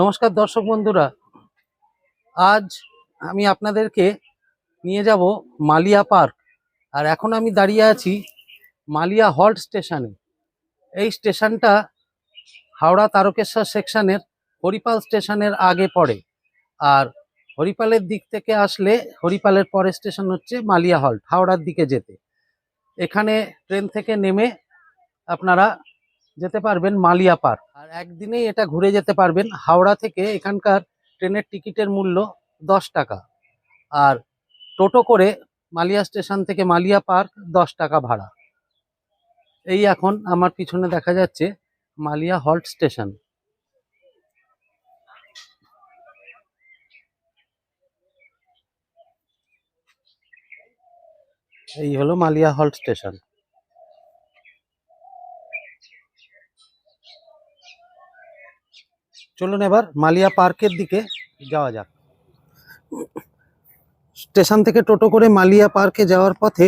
নমস্কার দর্শক বন্ধুরা। আজ আমি আপনাদেরকে নিয়ে যাব মালিয়া পার্ক। আর এখন আমি দাঁড়িয়ে আছি মালিয়া হল্ট স্টেশনে। এই স্টেশনটা হাওড়া তারকেশ্বর সেকশনের হরিপাল স্টেশনের আগে পড়ে। আর হরিপালের দিক থেকে আসলে হরিপালের পরের স্টেশন হচ্ছে মালিয়া হল্ট হাওড়ার দিকে যেতে। এখানে ট্রেন থেকে নেমে আপনারা যেতে পারবেন মালিয়া পার্ক। আর একদিনেই এটা ঘুরে যেতে পারবেন। হাওড়া থেকে এখানকার ট্রেনের টিকিটের মূল্য দশ টাকা। আর টোটো করে মালিয়া স্টেশন থেকে মালিয়া পার্ক দশ টাকা ভাড়া। এই এখন আমার পিছনে দেখা যাচ্ছে মালিয়া হল্ট স্টেশন। এই হলো মালিয়া হল্ট স্টেশন। চলুন এবার মালিয়া পার্কের দিকে যাওয়া যাক। স্টেশন থেকে টোটো করে মালিয়া পার্কে যাওয়ার পথে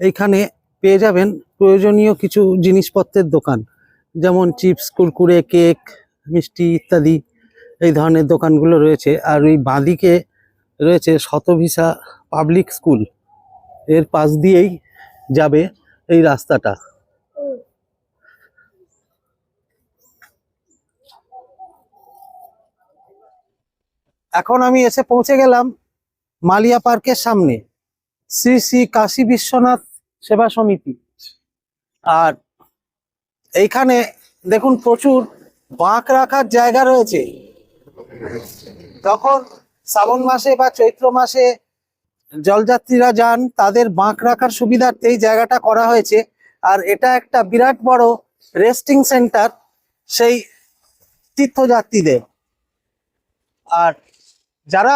এইখানে পেয়ে যাবেন প্রয়োজনীয় কিছু জিনিসপত্রের দোকান, যেমন চিপস, কুরকুরে, কেক, মিষ্টি ইত্যাদি এই ধরনের দোকানগুলো রয়েছে। আর ওই বাঁদিকে রয়েছে শতভিসা পাবলিক স্কুল। এর পাশ দিয়েই যাবে এই রাস্তাটা। এখন আমি এসে পৌঁছে গেলাম মালিয়া পার্কের সামনে। শ্রী শ্রী কাশী বিশ্বনাথ সেবা সমিতি। আর এইখানে দেখুন প্রচুর বাঁক রাখার জায়গা রয়েছে। তখন শ্রাবণ মাসে বা চৈত্র মাসে জলযাত্রীরা যান, তাদের বাঁক রাখার সুবিধার্থে এই জায়গাটা করা হয়েছে। আর এটা একটা বিরাট বড় রেস্টিং সেন্টার, সেই তীর্থযাত্রীদের। আর যারা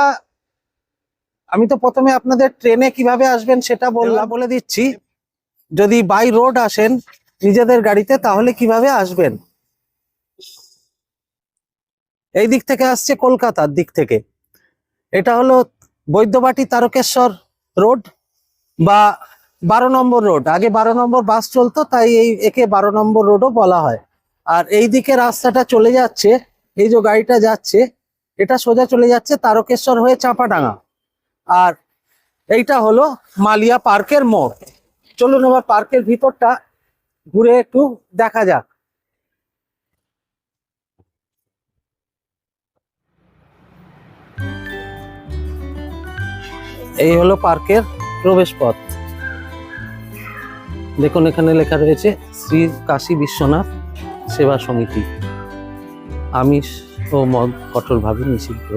আমি তো প্রথমে আপনাদের ট্রেনে কীভাবে আসবেন সেটা বললাম বলে দিচ্ছি। যদি বাই রোড আসেন নিজেদের গাড়িতে তাহলে কীভাবে আসবেন? এই দিক থেকে আসছে কলকাতার দিক থেকে। এটা হলো বৈদ্যবাটি তারকেশ্বর রোড বা বারো নম্বর রোড। আগে বারো নম্বর বাস চলতো তাই এই একে বারো নম্বর রোডও বলা হয়। আর এই দিকে রাস্তাটা চলে যাচ্ছে এই যে গাড়িটা যাচ্ছে এটা সোজা চলে যাচ্ছে তারকেশ্বর হয়ে চাঁপাডাঙ্গা। আর এইটা হলো মালিয়া পার্কের মোড়। চলুন এবার পার্কের ভিতরটা ঘুরে একটু দেখা যাক। এই হলো পার্কের প্রবেশ পথ দেখুন এখানে লেখা রয়েছে শ্রী কাশী বিশ্বনাথ সেবা সমিতি। আমিষ ও মদ কঠোরভাবে নিষিদ্ধ।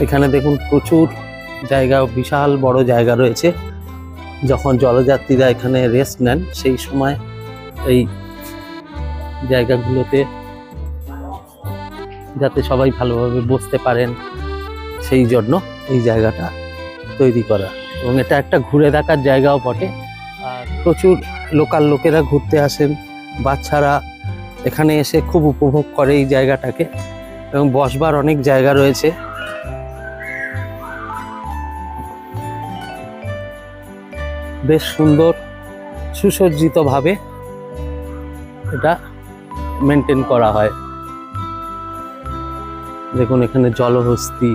এখানে দেখুন প্রচুর জায়গা, বিশাল বড় জায়গা রয়েছে। যখন জলযাত্রীরা এখানে রেস্ট নেন, সেই সময় এই জায়গাগুলোতে যাতে সবাই ভালোভাবে বসতে পারেন, সেই জন্য এই জায়গাটা তৈরি করা। এবং এটা একটা ঘুরে দেখার জায়গাও বটে। আর প্রচুর লোকাল লোকেরা ঘুরতে আসেন। বাচ্চারা এখানে এসে খুব উপভোগ করে এই জায়গাটাকে এবং বসবার অনেক জায়গা রয়েছে। বেশ সুন্দর, সুসজ্জিতভাবে এটা মেনটেন করা হয়। দেখুন, এখানে জলহস্তি।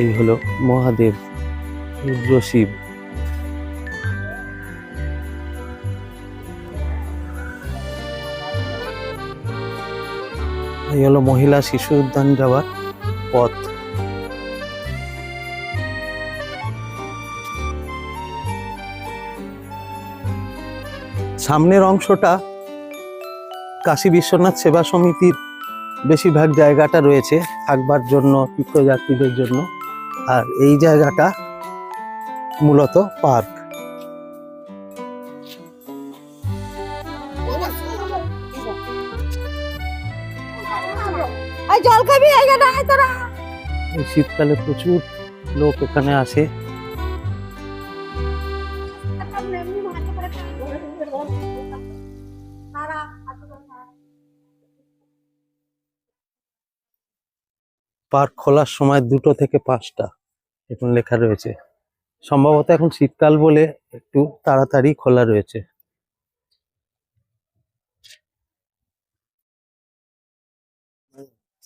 এই হলো মহাদেব রুদ্রশিব এই হলো মহিলা শিশু উদ্যান যাওয়ার পথ। সামনের অংশটা কাশী বিশ্বনাথ সেবা সমিতির বেশিরভাগ জায়গাটা রয়েছে থাকবার জন্য, তীর্থযাত্রীদের জন্য। আর এই জায়গাটা মূলত পার্ক। শীতকালে প্রচুর লোক এখানে আসে। পার্ক খোলার সময় দুটো থেকে পাঁচটা এখন লেখা রয়েছে। সম্ভবত এখন শীতকাল বলে একটু তাড়াতাড়ি খোলা রয়েছে।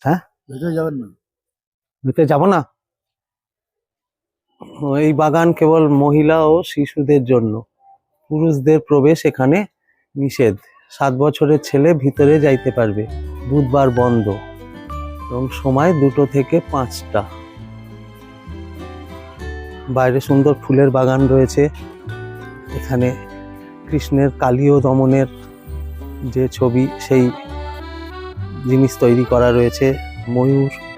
হ্যাঁ? যাবেন না? ভিতরে যাব না? এই বাগান কেবল মহিলা ও শিশুদের জন্য। পুরুষদের প্রবেশ এখানে নিষেধ। সাত বছরের ছেলে ভিতরে যাইতে পারবে। বুধবার বন্ধ। এবং সময় দুটো থেকে পাঁচটা। বাইরে সুন্দর ফুলের বাগান রয়েছে। এখানে কৃষ্ণের কালী ও দমনের যে ছবি, সেই জিনিস তৈরি করা রয়েছে। ময়ূর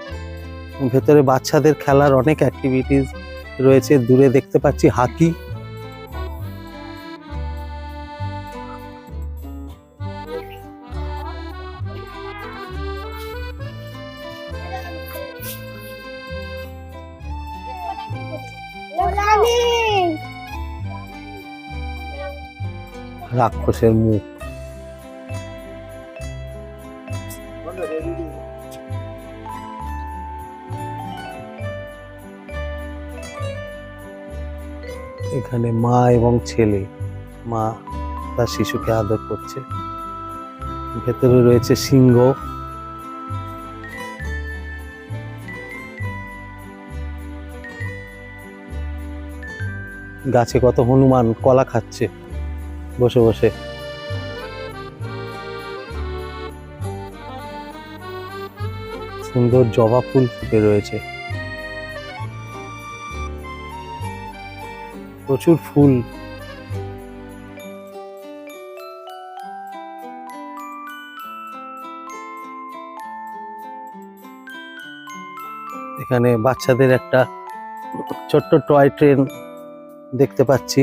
ভেতরে বাচ্চাদের খেলার অনেক অ্যাক্টিভিটিস রয়েছে। দূরে দেখতে পাচ্ছি হাতি। রাক্ষসের মুখ। এখানে মা এবং ছেলে, মা তার শিশুকে আদর করছে। ভেতরে রয়েছে সিংহ। গাছে কত হনুমান কলা খাচ্ছে। বসে বসে। সুন্দর জবা ফুল ফুটে রয়েছে। প্রচুর ফুল। এখানে বাচ্চাদের একটা ছোট্ট টয় ট্রেন দেখতে পাচ্ছি।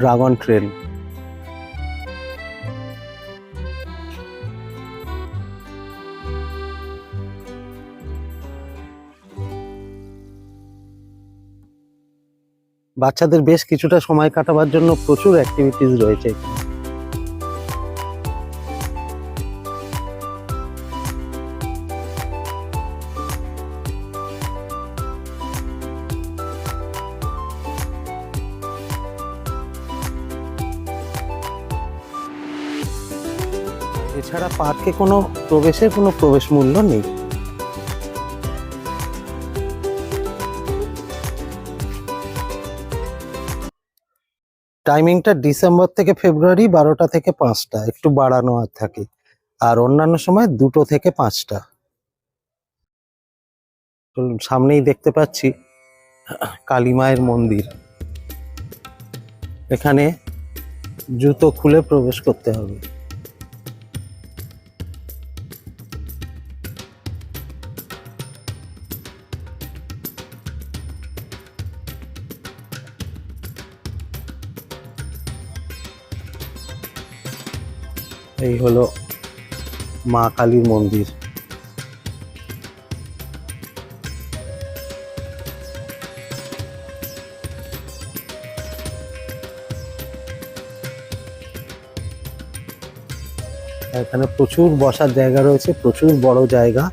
Dragon train. বাচ্চাদের বেশ কিছুটা সময় কাটাবার জন্য প্রচুর অ্যাক্টিভিটিস রয়েছে। এছাড়া পার্কে কোনো প্রবেশের কোনো প্রবেশ মূল্য নেই। টাইমিংটা ডিসেম্বর থেকে ফেব্রুয়ারি বারোটা থেকে পাঁচটা, একটু বাড়ানো আর থাকে। আর অন্যান্য সময় দুটো থেকে পাঁচটা। সামনেই দেখতে পাচ্ছি কালী মায়ের মন্দির। এখানে জুতো খুলে প্রবেশ করতে হবে। এই হলো মা কালীর মন্দির। এখানে প্রচুর বসার জায়গা রয়েছে, প্রচুর বড় জায়গা।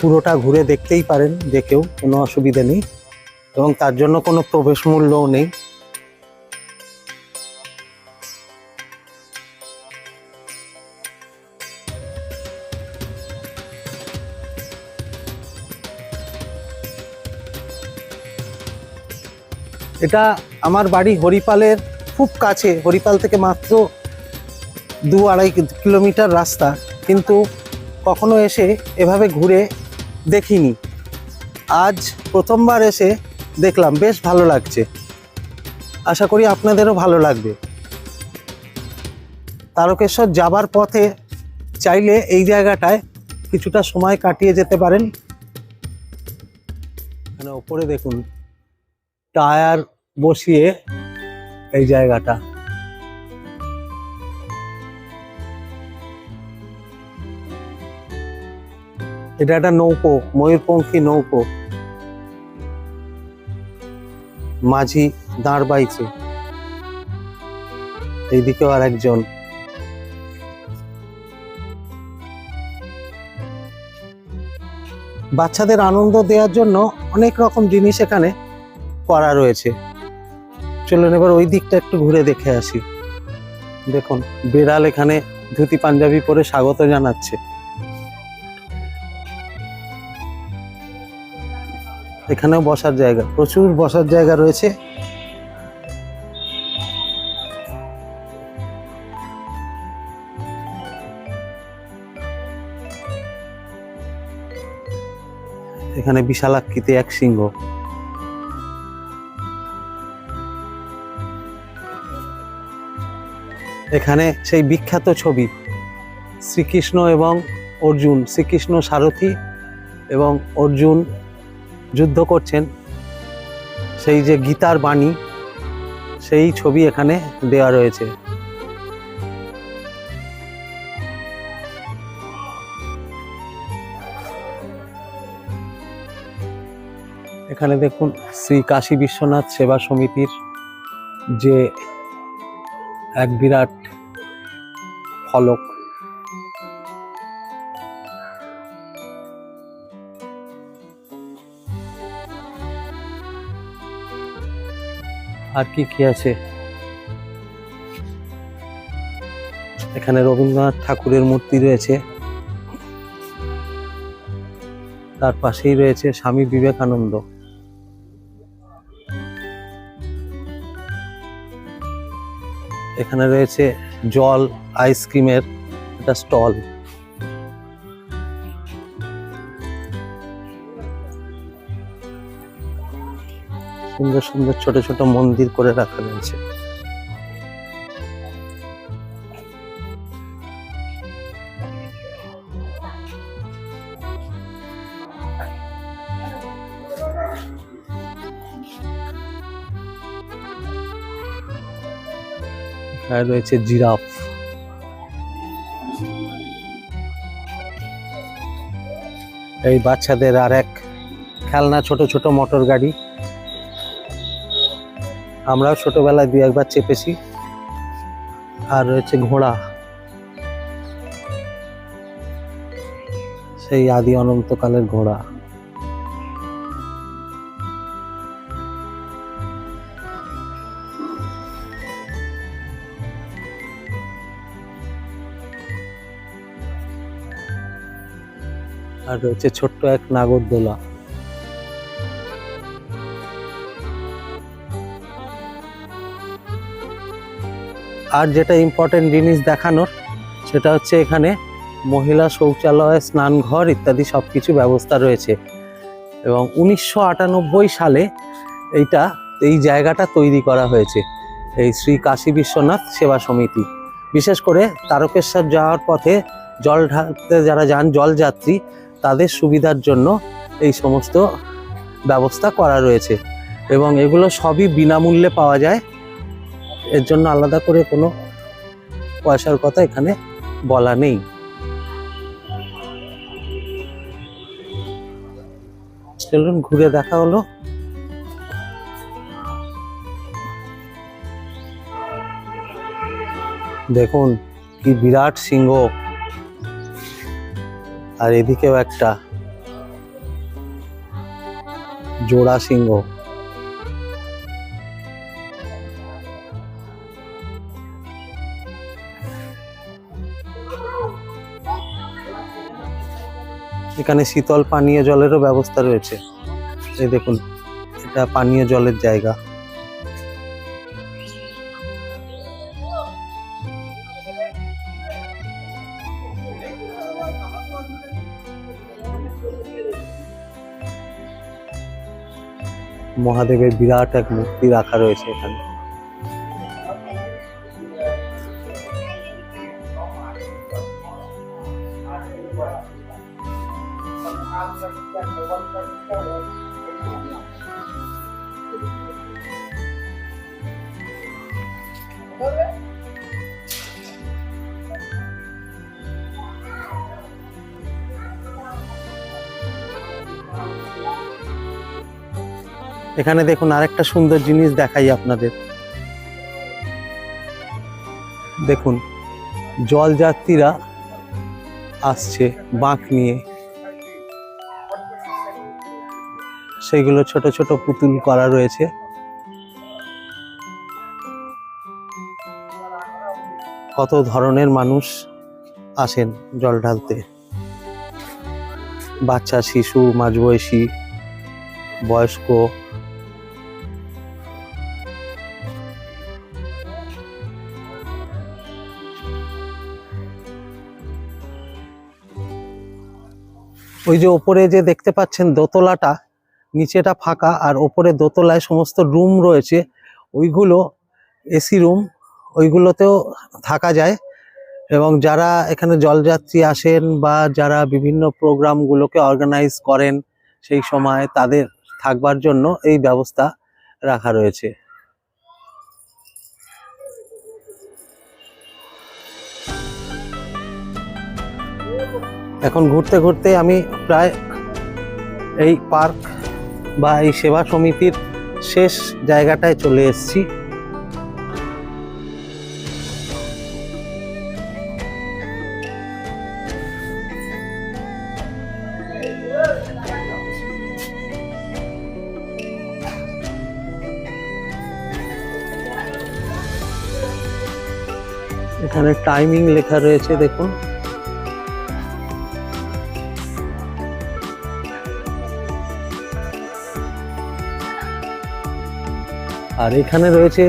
পুরোটা ঘুরে দেখতেই পারেন যে কেউ কোনো অসুবিধা নেই এবং তার জন্য কোনো প্রবেশ মূল্যও নেই। এটা আমার বাড়ি হরিপালের খুব কাছে, হরিপাল থেকে মাত্র দু আড়াই কিলোমিটার রাস্তা। কিন্তু কখনো এসে এভাবে ঘুরে দেখিনি। আজ প্রথমবার এসে দেখলাম, বেশ ভালো লাগছে। আশা করি আপনাদেরও ভালো লাগবে। তারকেশ্বর যাবার পথে চাইলে এই জায়গাটায় কিছুটা সময় কাটিয়ে যেতে পারেন। ওপরে দেখুন। টায়ার বসিয়ে এই জায়গাটা। এটা একটা নৌকো, ময়ূরপঙ্খী নৌকো। মাঝি দাঁড় বাইছে। এইদিকেও আর একজন বাচ্চাদের আনন্দ দেওয়ার জন্য অনেক রকম জিনিস এখানে। করা রয়েছে। চলুন এবার ওই দিকটা একটু ঘুরে দেখে আসি। দেখুন, বেড়াল এখানে ধুতি পাঞ্জাবি পরে স্বাগত জানাচ্ছে। এখানেও বসার জায়গা, প্রচুর বসার জায়গা রয়েছে। এখানে বিশালাকৃতি এক সিংহ। এখানে সেই বিখ্যাত ছবি। শ্রীকৃষ্ণ এবং অর্জুন, শ্রীকৃষ্ণ সারথী এবং অর্জুন যুদ্ধ করছেন। সেই যে গীতার বাণী, সেই ছবি এখানে দেওয়া রয়েছে। এখানে দেখুন, শ্রী কাশী বিশ্বনাথ সেবা সমিতির যে এক বিরাট ফলক। আর কি কি আছে? এখানে রবীন্দ্রনাথ ঠাকুরের মূর্তি রয়েছে। তার পাশেই রয়েছে স্বামী বিবেকানন্দ। এখানে রয়েছে জল আইসক্রিমের একটা স্টল সুন্দর সুন্দর ছোট ছোট মন্দির করে রাখা রয়েছে। এখানে রয়েছে জিরাফ। এই বাচ্চাদের আর এক খেলনা, ছোট ছোট মোটর গাড়ি। আমরাও ছোটবেলায় দু একবার চেপেছি। আর রয়েছে ঘোড়া। সেই আদি অনন্তকালের ঘোড়া। আর রয়েছে ছোট্ট এক নাগরদোলা আর যেটা ইম্পর্টেন্ট জিনিস দেখানোর, সেটা হচ্ছে এখানে মহিলা শৌচালয়, স্নানঘর ইত্যাদি সব কিছু ব্যবস্থা রয়েছে। এবং উনিশশো আটানব্বই সালে এইটা, এই জায়গাটা তৈরি করা হয়েছে। এই শ্রী কাশী বিশ্বনাথ সেবা সমিতি। বিশেষ করে তারকেশ্বর যাওয়ার পথে জল ঢালতে যারা যান জলযাত্রী তাদের সুবিধার জন্য এই সমস্ত ব্যবস্থা করা রয়েছে। এবং এগুলো সবই বিনামূল্যে পাওয়া যায়। এর জন্য আলাদা করে কোনো পয়সার কথা এখানে বলা নেই। চলুন ঘুরে দেখা হলো। দেখুন, কি বিরাট সিংহ। আর এদিকেও একটা। জোড়া সিংহ। এখানে শীতল পানীয় জলেরও ব্যবস্থা রয়েছে। এই দেখুন, এটা পানীয় জলের জায়গা। মহাদেবের বিরাট এক মূর্তি রাখা রয়েছে এখানে। এখানে দেখুন আরেকটা সুন্দর জিনিস দেখাই আপনাদের। দেখুন, জলযাত্রীরা আসছে বাঁক নিয়ে। সেগুলো ছোট ছোট পুতুল করা রয়েছে। কত ধরনের মানুষ আসেন জল ঢালতে? বাচ্চা, শিশু, মাঝবয়সী, বয়স্ক ওই যে ওপরে যে দেখতে পাচ্ছেন দোতলাটা, নিচেটা ফাঁকা আর ওপরে দোতলায় সমস্ত রুম রয়েছে। ওইগুলো এসি রুম, ওইগুলোতেও থাকা যায়। এবং যারা এখানে জলযাত্রী আসেন বা যারা বিভিন্ন প্রোগ্রামগুলোকে অর্গানাইজ করেন, সেই সময় তাদের থাকবার জন্য এই ব্যবস্থা রাখা রয়েছে। এখন ঘুরতে ঘুরতে আমি প্রায় এই পার্ক বা এই সেবা সমিতির শেষ জায়গাটায় চলে এসেছি। এখানে টাইমিং লেখা রয়েছে, দেখুন। আর এখানে রয়েছে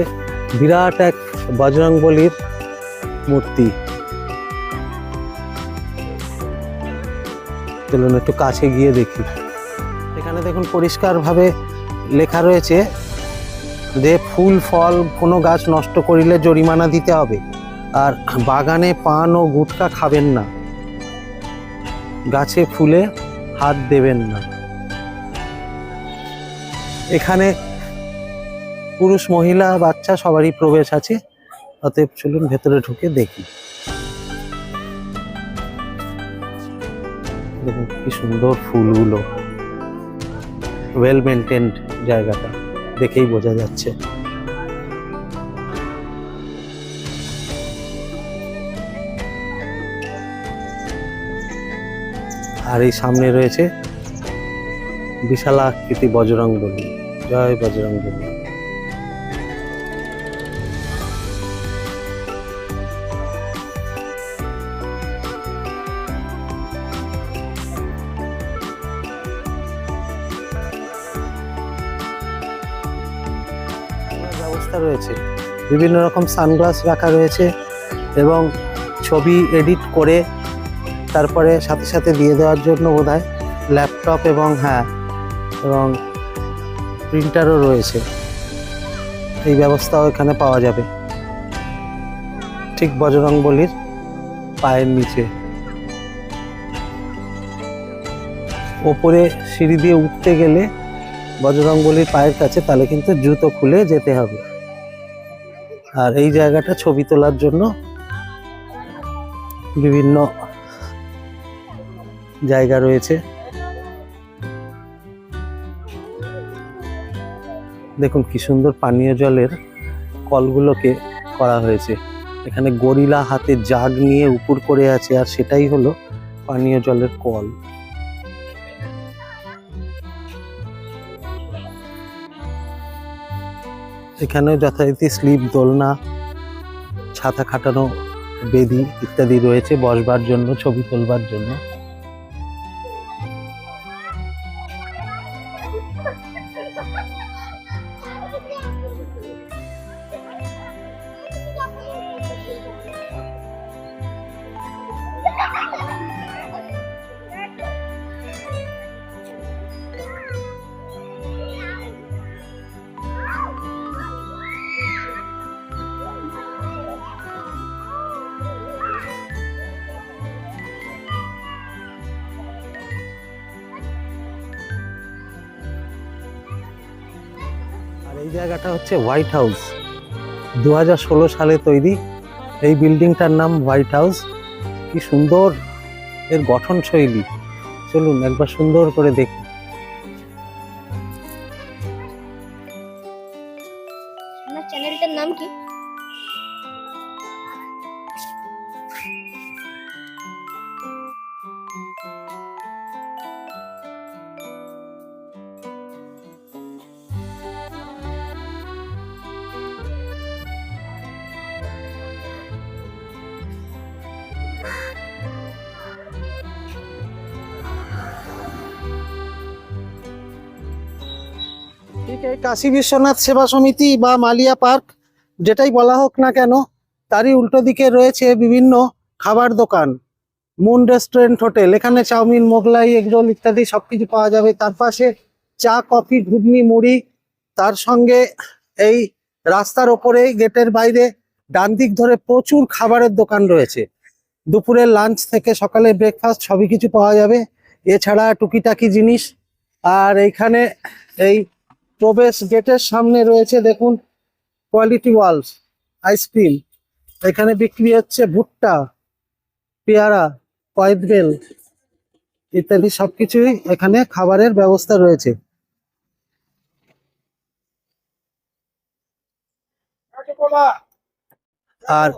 বিরাট এক বজরংবলির মূর্তি। চলুন একটু কাছে গিয়ে দেখি। এখানে দেখুন পরিষ্কারভাবে লেখা রয়েছে যে ফুল, ফল কোনো গাছ নষ্ট করিলে জরিমানা দিতে হবে। আর বাগানে পান ও গুটকা খাবেন না। গাছে ফুলে হাত দেবেন না। এখানে পুরুষ, মহিলা, বাচ্চা, সবারই প্রবেশ আছে। অতএব চলুন ভেতরে ঢুকে দেখি। দেখুন কি সুন্দর ফুলগুলো। ওয়েল মেনটেন্ড জায়গাটা, দেখেই বোঝা যাচ্ছে। আর এই সামনে রয়েছে বিশালাকৃতি বজরং বলি জয় বজরং বলি বিভিন্ন রকম সানগ্লাস রাখা রয়েছে এবং ছবি এডিট করে তারপরে সাথে সাথে দিয়ে দেওয়ার জন্য বোধ ল্যাপটপ এবং হ্যাঁ এবং প্রিন্টারও রয়েছে। এই ব্যবস্থাও এখানে পাওয়া যাবে। ঠিক বজরংবলির পায়ের নিচে। ওপরে সিঁড়ি দিয়ে উঠতে গেলে বজরংবলির পায়ের কাছে তাহলে কিন্তু জুতো খুলে যেতে হবে। আর এই জায়গাটা ছবি তোলার জন্য বিভিন্ন জায়গা রয়েছে। দেখুন কি সুন্দর পানীয় জলের কলগুলোকে করা হয়েছে। এখানে গরিলা হাতে জাগ নিয়ে উপর করে আছে আর সেটাই হলো পানীয় জলের কল। এখানেও যথারীতি স্লিপ দোলনা ছাতা খাটানো বেদি ইত্যাদি রয়েছে বসবার জন্য ছবি তোলবার জন্য। জায়গাটা হচ্ছে হোয়াইট হাউস দু হাজার ষোলো সালে তৈরি এই বিল্ডিংটার নাম হোয়াইট হাউস কি সুন্দর এর গঠন শৈলী চলুন একবার সুন্দর করে দেখি। এই কাশী বিশ্বনাথ সেবা সমিতি বা মালিয়া পার্ক, যেটাই বলা হোক না কেন, তারই উল্টো দিকে রয়েছে বিভিন্ন খাবার দোকান, মুন রেস্টুরেন্ট, হোটেল। এখানে চাউমিন, মোগলাই, এগরোল ইত্যাদি সবকিছু পাওয়া যাবে। তার পাশে চা, কফি, ঘুগনি, মুড়ি, তার সঙ্গে এই রাস্তার ওপরে গেটের বাইরে, ডান দিক ধরে প্রচুর খাবারের দোকান রয়েছে। দুপুরের লাঞ্চ থেকে সকালে ব্রেকফাস্ট সবই কিছু পাওয়া যাবে। এছাড়া টুকিটাকি জিনিস, আর এইখানে এই প্রবেশ গেটের সামনে রয়েছে, দেখুন কোয়ালিটি ওয়ালস আইসক্রিম এখানে বিক্রি হচ্ছে ভুট্টা, পেয়ারা কয়েদবেল ইত্যাদি সবকিছুই এখানে খাবারের ব্যবস্থা রয়েছে। আর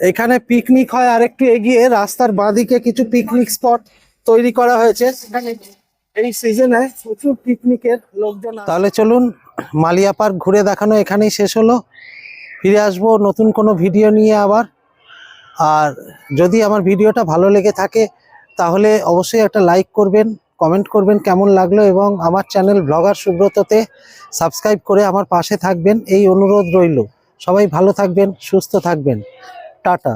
এখানে পিকনিক হয়, আরেকটু এগিয়ে, রাস্তার বাঁদিকে কিছু পিকনিক স্পট তৈরি করা হয়েছে। এই সিজনে প্রচুর পিকনিকের লোকজন তাহলে চলুন, মালিয়া পার্ক ঘুরে দেখানো এখানেই শেষ হলো। ফিরে আসব নতুন কোনো ভিডিও নিয়ে আবার। আর যদি আমার ভিডিওটা ভালো লেগে থাকে, তাহলে অবশ্যই একটা লাইক করবেন কমেন্ট করবেন কেমন লাগল এবং আমার চ্যানেল ব্লগার সুব্রততে সাবস্ক্রাইব করে আমার পাশে থাকবেন। এই অনুরোধ রইল। সবাই ভালো থাকবেন, সুস্থ থাকবেন। টাটা।